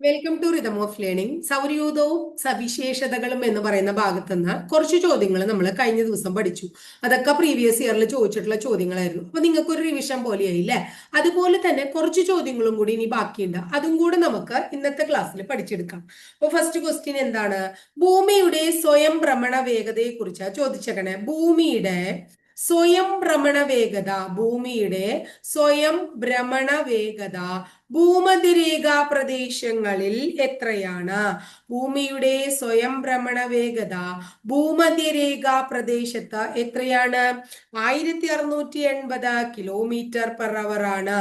Welcome to rhythm of learning സൗരയൂഥവും സവിശേഷതകളും എന്ന് പറയുന്ന ഭാഗത്ത് നിന്ന് കുറച്ച് ചോദ്യങ്ങൾ നമ്മൾ കഴിഞ്ഞ ദിവസം പഠിച്ചു. അതൊക്കെ പ്രീവിയസ് ഇയറിൽ ചോദിച്ചിട്ടുള്ള ചോദ്യങ്ങളായിരുന്നു. അപ്പൊ നിങ്ങൾക്ക് ഒരു റിവിഷൻ പോലെയായില്ലേ? അതുപോലെ തന്നെ കുറച്ച് ചോദ്യങ്ങളും കൂടി ഇനി ബാക്കിയുണ്ട്. അതും കൂടെ നമുക്ക് ഇന്നത്തെ ക്ലാസ്സിൽ പഠിച്ചെടുക്കാം. അപ്പൊ ഫസ്റ്റ് ക്വസ്റ്റ്യൻ എന്താണ്? ഭൂമിയുടെ സ്വയം ഭ്രമണ വേഗതയെ കുറിച്ച് ചോദിച്ചേക്കണേ. ഭൂമിയുടെ സ്വയം ഭ്രമണ വേഗത ഭൂമിയുടെ സ്വയം ഭ്രമണ വേഗത ഭൂമധ്യരേഖാ പ്രദേശങ്ങളിൽ എത്രയാണ്? ഭൂമിയുടെ സ്വയം ഭ്രമണ വേഗത ഭൂമധ്യരേഖാ പ്രദേശത്ത് എത്രയാണ്? ആയിരത്തി അറുന്നൂറ്റി എൺപത് കിലോമീറ്റർ പെർ അവർ ആണ്.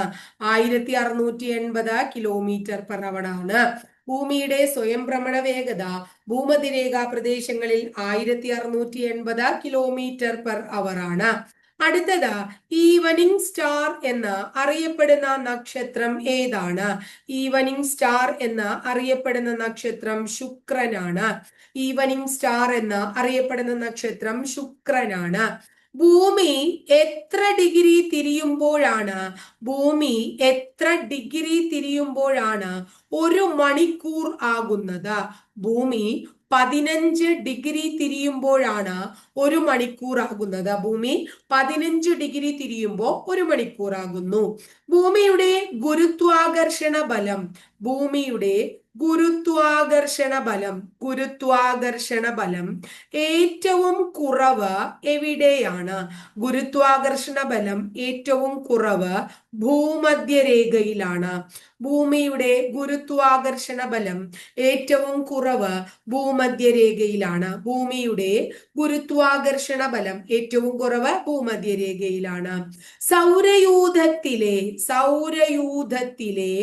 ആയിരത്തി അറുന്നൂറ്റി എൺപത് കിലോമീറ്റർ പെർ അവർ ആണ്. ഭൂമിയുടെ സ്വയം ഭ്രമണ വേഗത ഭൂമതിരേഖാ പ്രദേശങ്ങളിൽ ആയിരത്തി അറുന്നൂറ്റി എൺപത് കിലോമീറ്റർ പെർ അവർ ആണ്. അടുത്തത് ഈവനിങ് സ്റ്റാർ എന്ന് അറിയപ്പെടുന്ന നക്ഷത്രം ഏതാണ്? ഈവനിങ് സ്റ്റാർ എന്ന് അറിയപ്പെടുന്ന നക്ഷത്രം ശുക്രനാണ്. ഈവനിങ് സ്റ്റാർ എന്ന് അറിയപ്പെടുന്ന നക്ഷത്രം ശുക്രനാണ്. ഭൂമി എത്ര ഡിഗ്രി തിരിയുമ്പോഴാണ്? ഭൂമി എത്ര ഡിഗ്രി തിരിയുമ്പോഴാണ് ഒരു മണിക്കൂർ ആകുന്നത്? ഭൂമി പതിനഞ്ച് ഡിഗ്രി തിരിയുമ്പോഴാണ് ഒരു മണിക്കൂർ ആകുന്നത്. ഭൂമി പതിനഞ്ച് ഡിഗ്രി തിരിയുമ്പോൾ ഒരു മണിക്കൂർ ആകുന്നു. ഭൂമിയുടെ ഗുരുത്വാകർഷണ ബലം ഭൂമിയുടെ ഗുരുത്വാകർഷണ ബലം ഗുരുത്വാകർഷണ ബലം ഏറ്റവും കുറവ് എവിടെയാണ്? ഗുരുത്വാകർഷണ ബലം ഏറ്റവും കുറവ് ഭൂമധ്യരേഖയിലാണ്. ഭൂമിയുടെ ഗുരുത്വാകർഷണ ബലം ഏറ്റവും കുറവ് ഭൂമധ്യരേഖയിലാണ്. ഭൂമിയുടെ ഗുരുത്വാകർഷണ ബലം ഏറ്റവും കുറവ് ഭൂമധ്യരേഖയിലാണ്. സൗരയൂഥത്തിലെ സൗരയൂഥത്തിലെ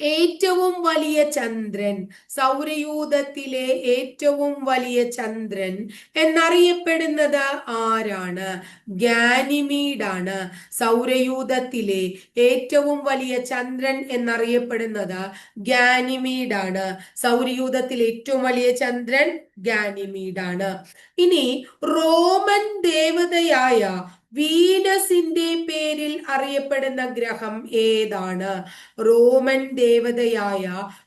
ഏറ്റവും വലിയ ചന്ദ്രൻ സൗരയൂഥത്തിലെ ഏറ്റവും വലിയ ചന്ദ്രൻ എന്നറിയപ്പെടുന്നത് ആരാണ്? ഗാനിമീഡാണ്. സൗരയൂഥത്തിലെ ഏറ്റവും വലിയ ചന്ദ്രൻ എന്നറിയപ്പെടുന്നത് ഗാനിമീഡാണ്. സൗരയൂഥത്തിലെ ഏറ്റവും വലിയ ചന്ദ്രൻ ഗാനിമീഡാണ്. ഇനി റോമൻ ദേവതയായ വീനസിന്റെ പേരിൽ അറിയപ്പെടുന്ന ഗ്രഹം ഏതാണ്? റോമൻ ദേവതയായ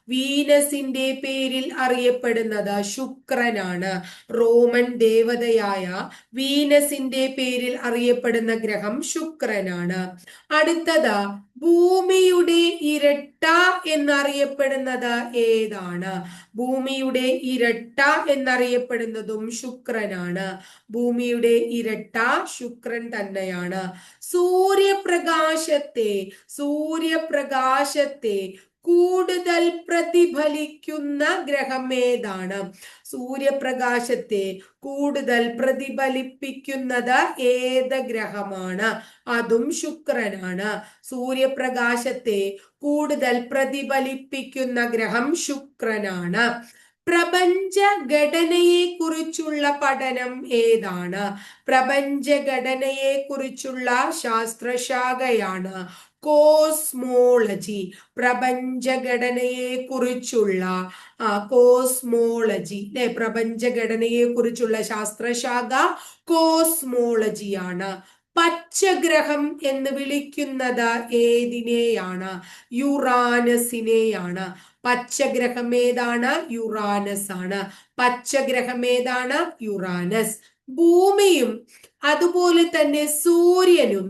വീനസിന്റെ പേരിൽ അറിയപ്പെടുന്നത് ശുക്രനാണ്. റോമൻ ദേവതയായ വീനസിന്റെ പേരിൽ അറിയപ്പെടുന്ന ഗ്രഹം ശുക്രനാണ്. അടുത്തത് ഭൂമിയുടെ ഇരട്ട എന്നറിയപ്പെടുന്നത് ഏതാണ്? ഭൂമിയുടെ ഇരട്ട എന്നറിയപ്പെടുന്നതും ശുക്രനാണ്. ഭൂമിയുടെ ഇരട്ട ശുക്രൻ തന്നെയാണ്. സൂര്യപ്രകാശത്തെ സൂര്യപ്രകാശത്തെ കൂടുതൽ പ്രതിഫലിക്കുന്ന ഗ്രഹം ഏതാണ്? സൂര്യപ്രകാശത്തെ കൂടുതൽ പ്രതിഫലിപ്പിക്കുന്നത് ഏത് ഗ്രഹമാണ്? അതും ശുക്രനാണ്. സൂര്യപ്രകാശത്തെ കൂടുതൽ പ്രതിഫലിപ്പിക്കുന്ന ഗ്രഹം ശുക്രനാണ്. പ്രപഞ്ച ഘടനയെ കുറിച്ചുള്ള പഠനം ഏതാണ്? പ്രപഞ്ച ഘടനയെ കുറിച്ചുള്ള ശാസ്ത്രശാഖയാണ് കോസ്മോളജി പ്രപഞ്ചഘടനയെ കുറിച്ചുള്ള ആ കോസ്മോളജി അല്ലെ പ്രപഞ്ചഘടനയെ കുറിച്ചുള്ള ശാസ്ത്രശാഖ കോസ്മോളജിയാണ് പച്ചഗ്രഹം എന്ന് വിളിക്കുന്നത് ഏതിനെയാണ്? യുറാനസിനെയാണ്. പച്ചഗ്രഹം ഏതാണ്? യുറാനസ് ആണ്. പച്ചഗ്രഹം ഏതാണ്? യുറാനസ്. ഭൂമിയും അതുപോലെ തന്നെ സൂര്യനും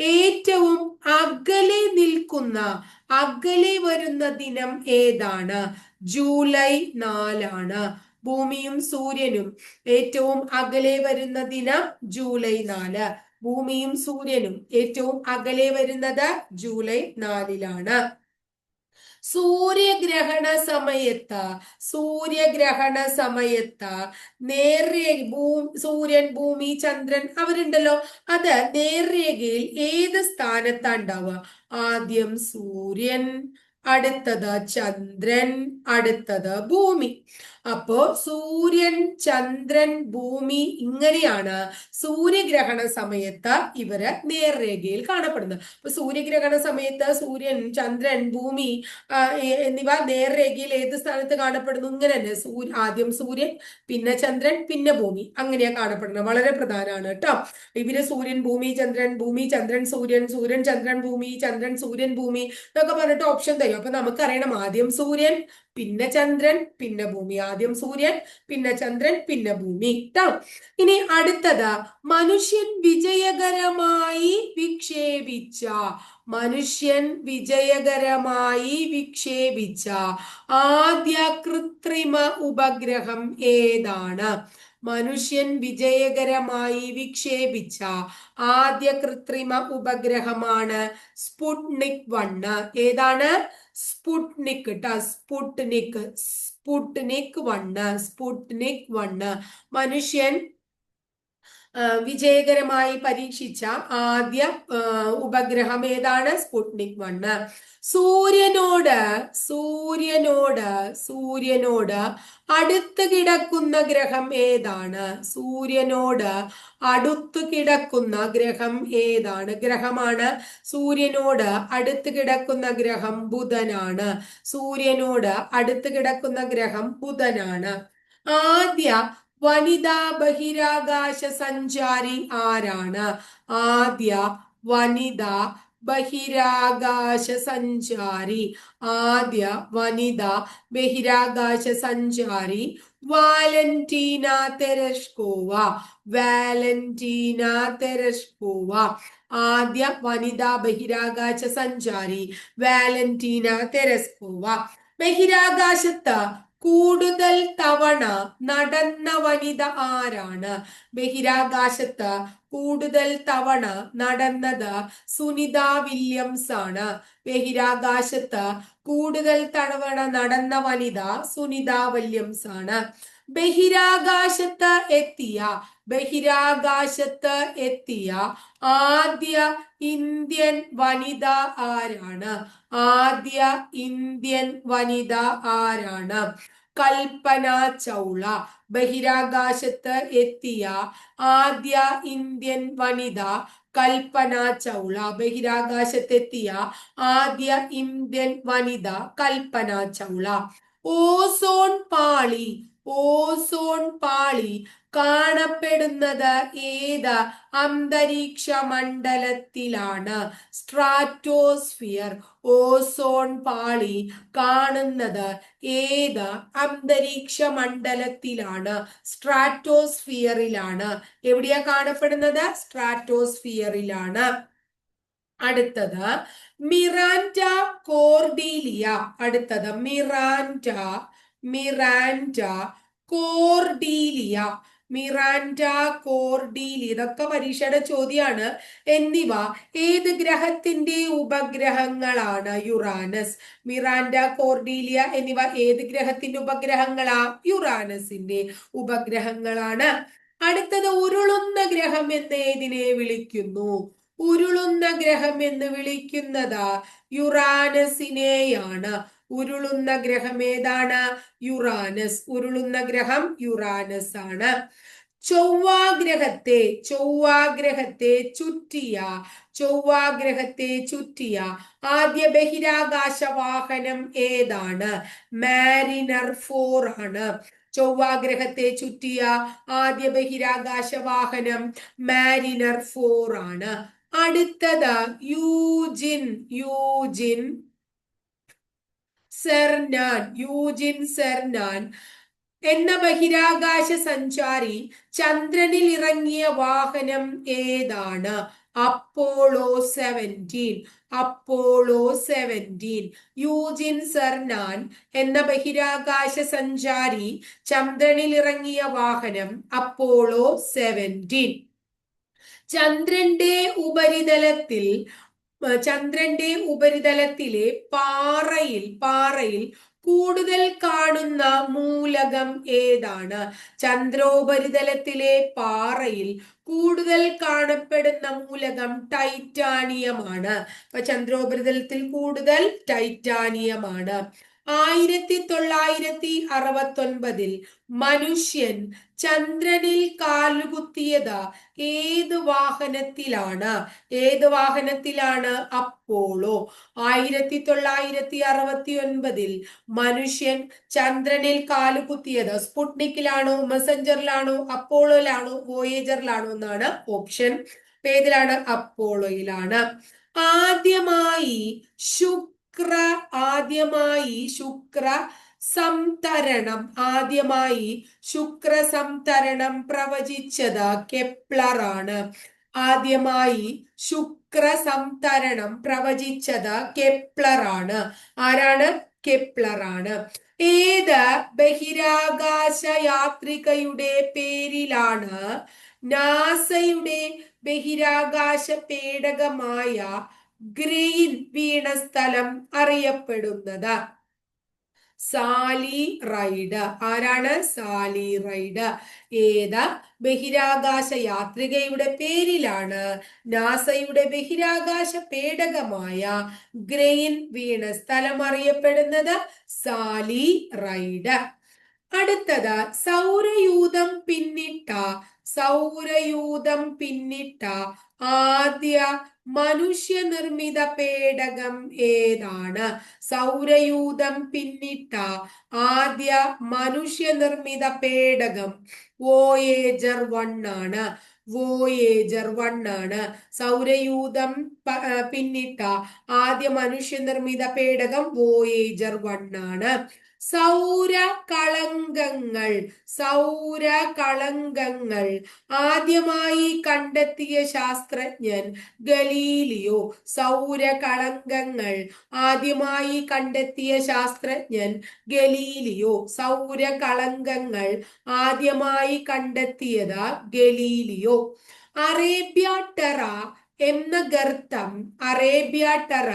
ഏറ്റവും അകലെ നിൽക്കുന്ന അകലെ വരുന്ന ദിനം ഏതാണ്? ജൂലൈ നാലാണ്. ഭൂമിയും സൂര്യനും. ഏറ്റവും അകലെ വരുന്ന ദിനം ജൂലൈ നാല്. ഭൂമിയും സൂര്യനും. ഏറ്റവും അകലെ വരുന്നത് ജൂലൈ നാലിലാണ്. സൂര്യഗ്രഹണ സമയത്ത് സൂര്യഗ്രഹണ സമയത്ത് നേർരേഖ ഭൂ സൂര്യൻ ഭൂമി ചന്ദ്രൻ അവരുണ്ടല്ലോ. അത് നേർരേഖയിൽ ഏത് സ്ഥാനത്താ ഉണ്ടാവുക? ആദ്യം സൂര്യൻ അടുത്തത് ചന്ദ്രൻ അടുത്തത് ഭൂമി. അപ്പോ സൂര്യൻ ചന്ദ്രൻ ഭൂമി ഇങ്ങനെയാണ് സൂര്യഗ്രഹണ സമയത്ത് ഇവർ നേർരേഖയിൽ കാണപ്പെടുന്നത്. അപ്പൊ സൂര്യഗ്രഹണ സമയത്ത് സൂര്യൻ ചന്ദ്രൻ ഭൂമി എന്നിവ നേർരേഖയിൽ ഏത് സ്ഥാനത്ത് കാണപ്പെടുന്നു? ഇങ്ങനെ തന്നെ സൂര്യ ആദ്യം സൂര്യൻ പിന്നെ ചന്ദ്രൻ പിന്നെ ഭൂമി. അങ്ങനെയാ കാണപ്പെടുന്നത്. വളരെ പ്രധാനമാണ് കേട്ടോ. ഇവർ സൂര്യൻ ഭൂമി ചന്ദ്രൻ ഭൂമി ചന്ദ്രൻ സൂര്യൻ സൂര്യൻ ചന്ദ്രൻ ഭൂമി ചന്ദ്രൻ സൂര്യൻ ഭൂമി എന്നൊക്കെ പറഞ്ഞിട്ട് ഓപ്ഷൻ തരും. അപ്പൊ നമുക്കറിയണം ആദ്യം സൂര്യൻ പിന്നെ ചന്ദ്രൻ പിന്നെ ഭൂമി. ആദ്യം സൂര്യൻ പിന്നെ ചന്ദ്രൻ പിന്നെ ഭൂമി. കേട്ടോ ഇനി അടുത്തത് മനുഷ്യൻ വിജയകരമായി വിക്ഷേപിച്ച. മനുഷ്യൻ വിജയകരമായി വിക്ഷേപിച്ച. ആദ്യ കൃത്രിമ ഉപഗ്രഹം ഏതാണ്? മനുഷ്യൻ വിജയകരമായി വിക്ഷേപിച്ച ആദ്യ കൃത്രിമ ഉപഗ്രഹമാണ് സ്പുട്നിക് വണ്ണ് ഏതാണ്? സ്പുട്നിക് കേട്ടോ Sputnik Sputnik one Sputnik one. മനുഷ്യൻ വിജയകരമായി പരീക്ഷിച്ച ആദ്യ ഉപഗ്രഹം ഏതാണ്? സ്പുട്നിക് വണ്ണ് സൂര്യനോട് സൂര്യനോട് സൂര്യനോട് അടുത്ത് കിടക്കുന്ന ഗ്രഹം ഏതാണ്? സൂര്യനോട് അടുത്ത് കിടക്കുന്ന ഗ്രഹം ഏതാണ്? ഗ്രഹമാണ് സൂര്യനോട് അടുത്ത് കിടക്കുന്ന ഗ്രഹം ബുധനാണ്. സൂര്യനോട് അടുത്ത് കിടക്കുന്ന ഗ്രഹം ബുധനാണ്. ആദ്യ വനിതാ ബഹിരാകാശ സഞ്ചാരി ആരാണ്? ആദ്യ വനിതാ ബഹിരാകാശ സഞ്ചാരി ആദ്യ വനിത ബഹിരാകാശ സഞ്ചാരി വാലന്റീന തെരഷ്കോവ വാലന്റീന തെരഷ്കോവ. ആദ്യ വനിതാ ബഹിരാകാശ സഞ്ചാരി വാലന്റീന തെരസ്കോവ ബഹിരാകാശത്ത് കൂടുതൽ തവണ നടന്ന വനിത ആരാണ്? ബഹിരാകാശത്ത് കൂടുതൽ തവണ നടന്നത് സുനിത വില്യംസ് ആണ് ബഹിരാകാശത്ത് കൂടുതൽ തവണ നടന്ന വനിത സുനിത വില്യംസ് ആണ് ബഹിരാകാശത്ത് എത്തിയ ബഹിരാകാശത്ത് എത്തിയ ആദ്യ ഇന്ത്യൻ വനിത ആരാണ്? ആദ്യ ഇന്ത്യൻ വനിത ആരാണ്? കൽപ്പന ചൗള. ബഹിരാകാശത്ത് എത്തിയ ആദ്യ ഇന്ത്യൻ വനിത കൽപ്പന ചൗള. ബഹിരാകാശത്തെത്തിയ ആദ്യ ഇന്ത്യൻ വനിത കൽപ്പന ചൗള. ഓസോൺ പാളി. ഓസോൺ പാളി കാണപ്പെടുന്നത് ഏത്? അന്തരീക്ഷ മണ്ഡലത്തിലാണ് സ്ട്രാറ്റോസ്ഫിയർ ഓസോൺ പാളി കാണുന്നത് ഏത്? അന്തരീക്ഷ മണ്ഡലത്തിലാണ് സ്ട്രാറ്റോസ്ഫിയറിലാണ്. എവിടെയാ കാണപ്പെടുന്നത്? സ്ട്രാറ്റോസ്ഫിയറിലാണ്. അടുത്തത് മിറാൻഡ കോർഡീലിയ. അടുത്തത് Miranda Miranda Cordelia. Miranda Cordelia ഇതൊക്കെ പരീക്ഷയുടെ ചോദ്യമാണ് എന്നിവ ഏത് ഗ്രഹത്തിന്റെ ഉപഗ്രഹങ്ങളാണ്? യുറാനസ് മിറാൻഡ കോർഡീലിയ എന്നിവ ഏത് ഗ്രഹത്തിന്റെ ഉപഗ്രഹങ്ങളാ? യുറാനസിന്റെ ഉപഗ്രഹങ്ങളാണ്. അടുത്തത് ഉരുളുന്ന ഗ്രഹം എന്ന് ഏതിനെ വിളിക്കുന്നു? ഉരുളുന്ന ഗ്രഹം എന്ന് വിളിക്കുന്നത് യുറാനസിനെയാണ്. ഉരുളുന്ന ഗ്രഹം ഏതാണ്? യുറാനസ്. ഉരുളുന്ന ഗ്രഹം യുറാനസ് ആണ് ചൊവ്വാഗ്രഹത്തെ ചൊവ്വാഗ്രഹത്തെ ചുറ്റിയ ചൊവ്വാഗ്രഹത്തെ ചുറ്റിയ ആദ്യ ബഹിരാകാശ വാഹനം ഏതാണ്? മാരിനർ ഫോർ ആണ്. ചൊവ്വാഗ്രഹത്തെ ചുറ്റിയ ആദ്യ ബഹിരാകാശ വാഹനം മാരിനർ ഫോർ ആണ്. അടുത്തത് Eugene Eugene Cernan Eugene Cernan. എന്ന ബഹിരാകാശ സഞ്ചാരി ചന്ദ്രനിൽ ഇറങ്ങിയ വാഹനം ഏതാണ്? Apollo seventeen Apollo seventeen. Eugene Cernan എന്ന ബഹിരാകാശ സഞ്ചാരി ചന്ദ്രനിൽ ഇറങ്ങിയ വാഹനം അപ്പോളോ സെവന്റീൻ. ചന്ദ്രന്റെ ഉപരിതലത്തിൽ ചന്ദ്രന്റെ ഉപരിതലത്തിലെ പാറയിൽ പാറയിൽ കൂടുതൽ കാണുന്ന മൂലകം ഏതാണ്? ചന്ദ്രോപരിതലത്തിലെ പാറയിൽ കൂടുതൽ കാണപ്പെടുന്ന മൂലകം ടൈറ്റാനിയമാണ്. ചന്ദ്രോപരിതലത്തിൽ കൂടുതൽ ടൈറ്റാനിയമാണ്. ആയിരത്തി തൊള്ളായിരത്തി അറുപത്തൊൻപതിൽ മനുഷ്യൻ ചന്ദ്രനിൽ കാലുകുത്തിയത്. ഏത് വാഹനത്തിലാണ്? ഏത് വാഹനത്തിലാണ് അപ്പോളോ? ആയിരത്തി തൊള്ളായിരത്തി അറുപത്തി ഒൻപതിൽ മനുഷ്യൻ ചന്ദ്രനിൽ കാലുകുത്തിയത്. സ്പുട്നിക്കിലാണോ? മെസഞ്ചറിലാണോ അപ്പോളോയിലാണോ? വോയേജറിലാണോ എന്നാണ് ഓപ്ഷൻ. ഏതിലാണ് അപ്പോളോയിലാണ്. ആദ്യമായി ശുക്ര ആദ്യമായി ശുക്ര സംതരണം. ആദ്യമായി ശുക്ര സംതരണം പ്രവചിച്ചത് കെപ്ലർ ആണ്. ആദ്യമായി ശുക്ര സംതരണം പ്രവചിച്ചത് കെപ്ലർ ആണ്. ആരാണ്? കെപ്ലർ ആണ്. ഏത് ബഹിരാകാശ യാത്രികയുടെ പേരിലാണ് നാസയുടെ ബഹിരാകാശ പേടകമായ ഗ്രെയിൻ വീണ സ്ഥലം അറിയപ്പെടുന്നത്. Sally Ride. ആരാണ്? Sally Ride. ഏത്? ബഹിരാകാശ യാത്രികയുടെ പേരിലാണ് നാസയുടെ ബഹിരാകാശ പേടകമായ ഗ്രെയിൻ വീണ സ്ഥലം അറിയപ്പെടുന്നത് സാലി റൈഡ്. അടുത്തത് സൗരയൂഥം പിന്നിട്ട സൗരയൂഥം പിന്നിട്ട ആദ്യ മനുഷ്യനിർമ്മിത പേടകം ഏതാണ്? സൗരയൂഥം പിന്നിട്ട ആദ്യ മനുഷ്യനിർമ്മിത പേടകം വോയേജർ വൺ ആണ്. വോയേജർ വൺ ആണ്. സൗരയൂഥം പിന്നിട്ട ആദ്യ മനുഷ്യനിർമ്മിത പേടകം വോയേജർ വൺ ആണ്. സൗര കളങ്കങ്ങൾ സൗര കളങ്കങ്ങൾ ആദ്യമായി കണ്ടെത്തിയ ശാസ്ത്രജ്ഞൻ ഗലീലിയോ സൗര കളങ്കങ്ങൾ ആദ്യമായി കണ്ടെത്തിയ ശാസ്ത്രജ്ഞൻ ഗലീലിയോ സൗര കളങ്കങ്ങൾ ആദ്യമായി കണ്ടെത്തിയതാ ഗലീലിയോ. അറേബ്യ ടെറ എന്ന ഗർത്തം അറേബ്യ ടറ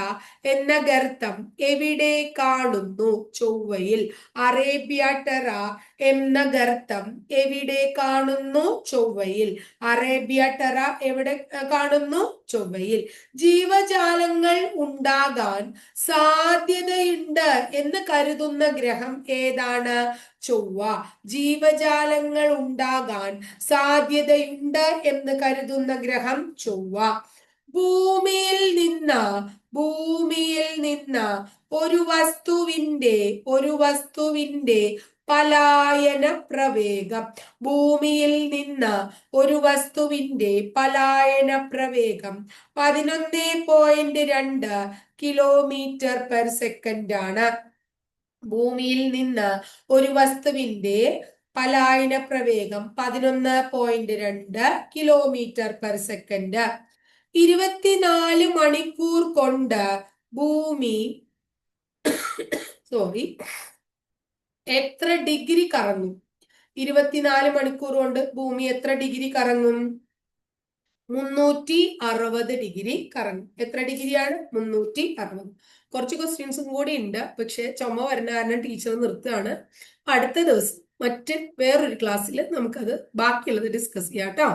എന്ന ഗർത്തം എവിടെ കാണുന്നു? ചൊവ്വയിൽ. അറേബ്യ ടറ എന്ന ഗർത്തം എവിടെ കാണുന്നു? ചൊവ്വയിൽ. അറേബ്യ ടറ എവിടെ കാണുന്നു? ചൊവ്വയിൽ. ജീവജാലങ്ങൾ ഉണ്ടാകാൻ സാധ്യതയുണ്ട് എന്ന് കരുതുന്ന ഗ്രഹം ഏതാണ്? ചൊവ്വ. ജീവജാലങ്ങൾ ഉണ്ടാകാൻ സാധ്യതയുണ്ട് എന്ന് കരുതുന്ന ഗ്രഹം ചൊവ്വ. ഭൂമിയിൽ നിന്ന് ഭൂമിയിൽ നിന്ന് ഒരു വസ്തുവിന്റെ ഒരു വസ്തുവിന്റെ പലായന പ്രവേഗം. ഭൂമിയിൽ നിന്ന് ഒരു വസ്തുവിന്റെ പലായന പ്രവേഗം പതിനൊന്ന് പോയിന്റ് രണ്ട് കിലോമീറ്റർ പെർ സെക്കൻഡ് ആണ്. ഭൂമിയിൽ നിന്ന് ഒരു വസ്തുവിന്റെ പലായന പ്രവേഗം പതിനൊന്ന് പോയിന്റ് രണ്ട് കിലോമീറ്റർ പെർ സെക്കൻഡ് ഇരുപത്തിനാല് മണിക്കൂർ കൊണ്ട് ഭൂമി സോറി എത്ര ഡിഗ്രി കറങ്ങും? ഇരുപത്തിനാല് മണിക്കൂർ കൊണ്ട് ഭൂമി എത്ര ഡിഗ്രി കറങ്ങും? മുന്നൂറ്റി അറുപത് ഡിഗ്രി കറങ്ങും. എത്ര ഡിഗ്രിയാണ്? മുന്നൂറ്റി അറുപത് കുറച്ച് ക്വസ്റ്റ്യൻസും കൂടി ഉണ്ട്. പക്ഷെ ചുമ വരുന്ന കാരണം ടീച്ചർ നിർത്തുകയാണ്. അടുത്ത ദിവസം മറ്റ് വേറൊരു ക്ലാസ്സിൽ നമുക്കത് ബാക്കിയുള്ളത് ഡിസ്കസ് ചെയ്യാം കേട്ടോ.